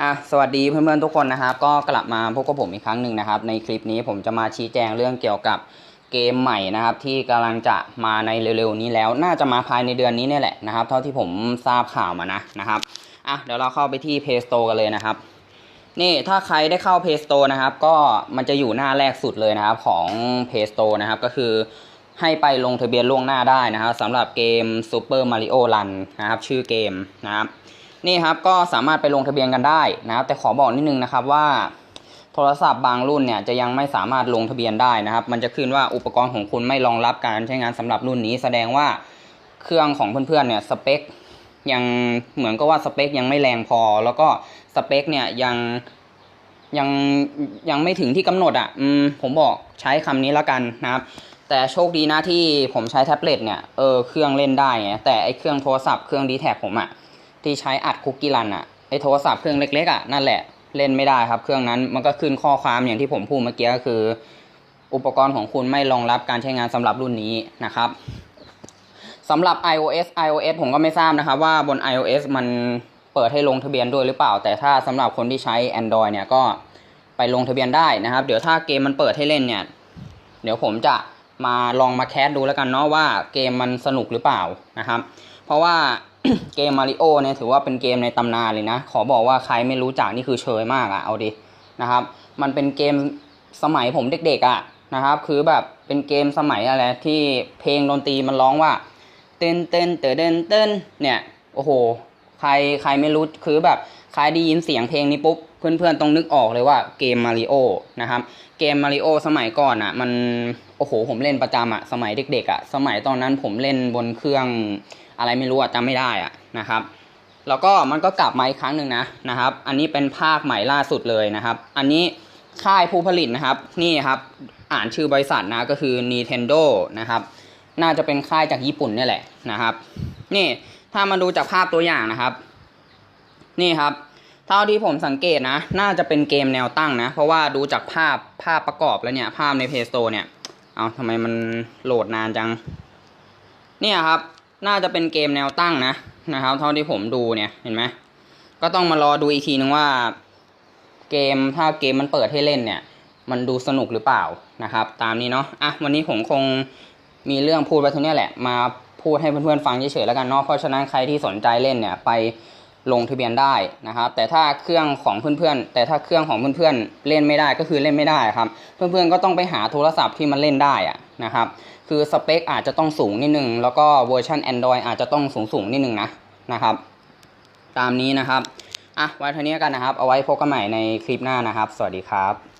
อะสวัสดีเพื่อนๆทุกคนนะครับ ก็กลับมาพบกับผมอีกครั้งหนึ่งนะครับ ในคลิปนี้ผมจะมาชี้แจงเรื่องเกี่ยวกับเกมใหม่นะครับ ที่กำลังจะมาในเร็วๆนี้แล้ว น่าจะมาภายในเดือนนี้นี่แหละนะครับ เท่าที่ผมทราบข่าวมานะนะครับอะเดี๋ยวเราเข้าไปที่ Play Store กันเลยนะครับ นี่ถ้าใครได้เข้า Play Store นะครับ ก็มันจะอยู่หน้าแรกสุดเลยนะครับของ Play Store นะครับ ก็คือให้ไปลงทะเบียนล่วงหน้าได้นะครับสำหรับเกม Super Mario Run นะครับ ชื่อเกมนะครับ นี่ครับก็สามารถไปลงทะเบียนกันได้นะครับ แต่ขอบอกนิดนึงนะครับว่าโทรศัพท์บางรุ่นเนี่ยจะยังไม่สามารถลงทะเบียนได้นะครับ มันจะขึ้นว่าอุปกรณ์ของคุณไม่รองรับการใช้งานสำหรับรุ่นนี้ แสดงว่าเครื่องของเพื่อนๆเนี่ยสเปคยังเหมือนกับว่าสเปคยังไม่แรงพอ แล้วก็สเปคเนี่ยยังยังยังไม่ถึงที่กำหนดอะอืมผมบอกใช้คำนี้แล้วกันนะครับ แต่โชคดีนะที่ผมใช้แท็บเล็ตเนี่ยเออเครื่องเล่นได้ไงแต่ไอเครื่องโทรศัพท์เครื่องดีแท็ผมอะ ที่ใช้อัดคุกกี้รันอะไอโทรศัพท์เครื่องเล็กๆอะนั่นแหละเล่นไม่ได้ครับ เครื่องนั้นมันก็ขึ้นข้อความอย่างที่ผมพูดเมื่อกี้ก็คือ อุปกรณ์ของคุณไม่รองรับการใช้งานสำหรับรุ่นนี้นะครับสำหรับ iOS iOS ผมก็ไม่ทราบนะครับว่าบน iOS มันเปิดให้ลงทะเบียนด้วยหรือเปล่า แต่ถ้าสำหรับคนที่ใช้ Android เนี่ยก็ไปลงทะเบียนได้นะครับ เดี๋ยวถ้าเกมมันเปิดให้เล่นเนี่ย เดี๋ยวผมจะ มาลองมาแคสดูแล้วกันเนาะว่าเกมมันสนุกหรือเปล่านะครับ เพราะว่าเกมมาริโอเนี่ยถือว่าเป็นเกมในตำนานเลยนะ ขอบอกว่าใครไม่รู้จักนี่คือเชยมากอะเอาดินะครับ มันเป็นเกมสมัยผมเด็กๆอะนะครับ คือแบบเป็นเกมสมัยอะไรที่เพลงดนตรีมันร้องว่า เต้นเต้นเต้นเต้นเต้นเนี่ยโอ้โห ใครใครไม่รู้คือแบบใครได้ยินเสียงเพลงนี้ปุ๊บเพื่อนๆต้องนึกออกเลยว่าเกมมาริโอนะครับ เกมมาริโอสมัยก่อนอะ มันโอ้โหผมเล่นประจำอะสมัยเด็กๆอะ สมัยตอนนั้นผมเล่นบนเครื่องอะไรไม่รู้อะจำไม่ได้อะนะครับ แล้วก็มันก็กลับมาอีกครั้งหนึ่งนะนะครับ อันนี้เป็นภาคใหม่ล่าสุดเลยนะครับ อันนี้ค่ายผู้ผลิตนะครับนี่ครับอ่านชื่อบริษัทนะก็คือ Nintendo นะครับ น่าจะเป็นค่ายจากญี่ปุ่นนี่แหละนะครับ นี่ ถ้ามาดูจากภาพตัวอย่างนะครับ นี่ครับ เท่าที่ผมสังเกตนะ น่าจะเป็นเกมแนวตั้งนะ เพราะว่าดูจากภาพภาพประกอบแล้วเนี่ย ภาพใน Play Store เนี่ย เอาทำไมมันโหลดนานจัง เนี่ยครับ น่าจะเป็นเกมแนวตั้งนะนะครับ เท่าที่ผมดูเนี่ย เห็นไหม ก็ต้องมารอดูอีกทีนึงว่า เกมถ้าเกมมันเปิดให้เล่นเนี่ย มันดูสนุกหรือเปล่านะครับ ตามนี้เนาะ อะ วันนี้ผมคงมีเรื่องพูดไปเท่านี้แหละ มา พูดให้เพื่อนๆฟังเฉยๆแล้วกันเนาะเพราะฉะนั้นใครที่สนใจเล่นเนี่ยไปลงทะเบียนได้นะครับ แต่ถ้าเครื่องของเพื่อนๆ แต่ถ้าเครื่องของเพื่อนๆเล่นไม่ได้ก็คือเล่นไม่ได้ครับ เพื่อนๆก็ต้องไปหาโทรศัพท์ที่มันเล่นได้อะนะครับ คือสเปคอาจจะต้องสูงนิดนึง แล้วก็เวอร์ชัน Android อาจจะต้องสูงๆนิดนึงนะนะครับ ตามนี้นะครับอะไว้เท่านี้กันนะครับ เอาไว้พบกันใหม่ในคลิปหน้านะครับ สวัสดีครับ